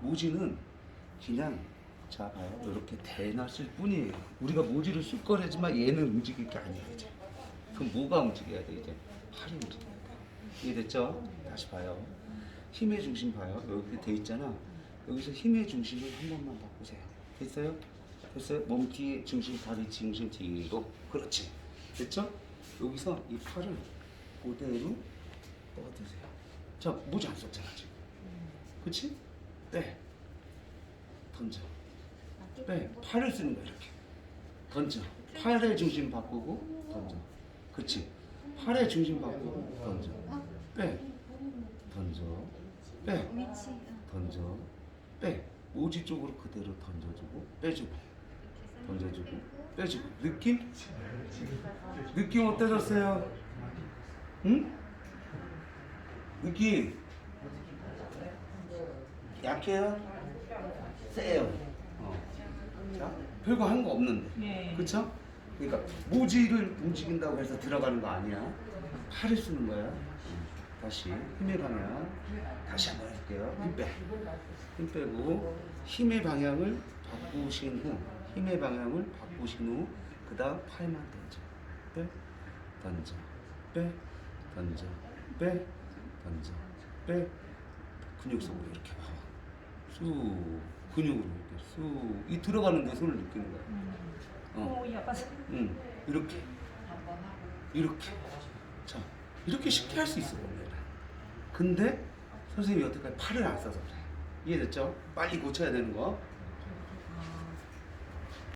모지는 그냥 자 봐요. 이렇게 대놨을 뿐이에요. 우리가 모지를 쓸 거라지만 얘는 움직일 게 아니에요 이제. 그럼 뭐가 움직여야 돼 이제? 팔이 움직여야 돼. 이해됐죠? 다시 봐요. 힘의 중심 봐요. 여기 돼 있잖아. 여기서 힘의 중심을 한 번만 바꾸세요. 됐어요? 됐어요? 몸 뒤에 중심 다리 중심 뒤로. 그렇지. 됐죠? 여기서 이 팔을 그대로 뻗으세요. 자 모지 안 썼잖아 지금. 그치? 빼 던져. 빼 팔을 쓰는 거야 이렇게. 던져. 팔의 중심 바꾸고 던져. 그치? 팔의 중심 바꾸고 던져. 빼. 던져. 빼. 던져. 빼. 오지 쪽으로 그대로 던져주고 빼주고. 던져주고 빼주고. 느낌? 느낌 어떠셨어요? 응? 느낌 약해요? 세요? 어. 자, 별거 한 거 없는데 네. 그쵸? 그러니까 모지를 움직인다고 해서 들어가는 거 아니야 팔을 쓰는 거야 다시 힘의 방향 다시 한번 해볼게요 힘 빼. 힘 빼고 힘의 방향을 바꾸신 후 힘의 방향을 바꾸신 후 그 다음 팔만 던져 빼 던져 빼 던져 빼 던져 빼 근육 속으로 이렇게 봐봐 쑥 근육으로 이렇게 쑥이 들어가는데 손을 느끼는 거야. 어. 오, 약간 응 이렇게. 이렇게. 자 이렇게 쉽게 할 수 있어 원래는 근데 선생님이 여태까지 팔을 안 써서 그래. 이해됐죠? 빨리 고쳐야 되는 거